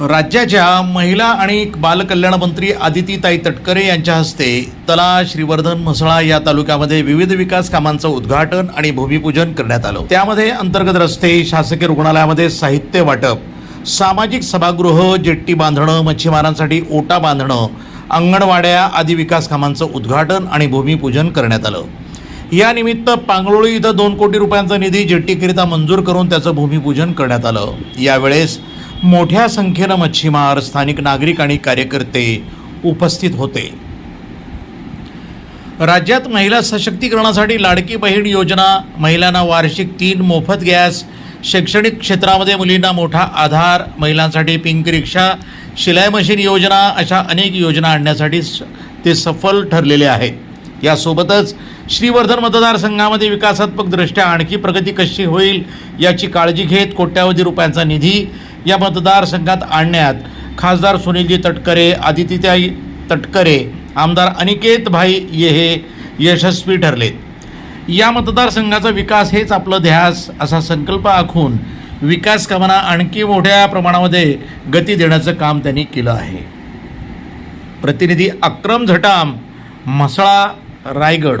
राज्याच्या महिला आणि बालकल्याण मंत्री आदितीताई तटकरे यांच्या हस्ते तला श्रीवर्धन म्हसळा या तालुक्यामध्ये विविध विकास कामांचं उद्घाटन आणि भूमिपूजन करण्यात आलं. त्यामध्ये अंतर्गत रस्ते शासकीय रुग्णालयामध्ये साहित्य वाटप सामाजिक सभागृह जेट्टी बांधणं मच्छीमारांसाठी ओटा बांधणं अंगणवाड्या आदी विकास कामांचं उद्घाटन आणि भूमिपूजन करण्यात आलं. यानिमित्त पांगळोळी इथं दोन कोटी रुपयांचा निधी जेट्टीकरिता मंजूर करून त्याचं भूमिपूजन करण्यात आलं. यावेळेस मोठ्या संख्येनं मच्छीमार स्थानिक नागरिक आणि कार्यकर्ते उपस्थित होते. राज्यात महिला सशक्तीकरणासाठी लाडकी बहीण योजना महिलांना वार्षिक तीन मोफत गॅस शैक्षणिक क्षेत्रामध्ये मुलींना मोठा आधार महिलांसाठी पिंक रिक्षा शिलाई मशीन योजना अशा अनेक योजना आणण्यासाठी स- ते सफल ठरलेले आहेत. यासोबतच श्रीवर्धन मतदारसंघामध्ये विकासात्मक दृष्ट्या आणखी प्रगती कशी होईल याची काळजी घेत कोट्यावधी रुपयांचा निधी या मतदारसंघात आणण्यात खासदार सुनीलजी तटकरे आदितीताई तटकरे आमदार अनिकेत भाई ये हे यशस्वी ठरलेत. या मतदारसंघाचा विकास हेच आपलं ध्यास असा संकल्प आखून विकास कामांना आणखी मोठ्या प्रमाणामध्ये गती देण्याचं काम त्यांनी केलं आहे. प्रतिनिधी Akram Zatam Mhasala Raigad.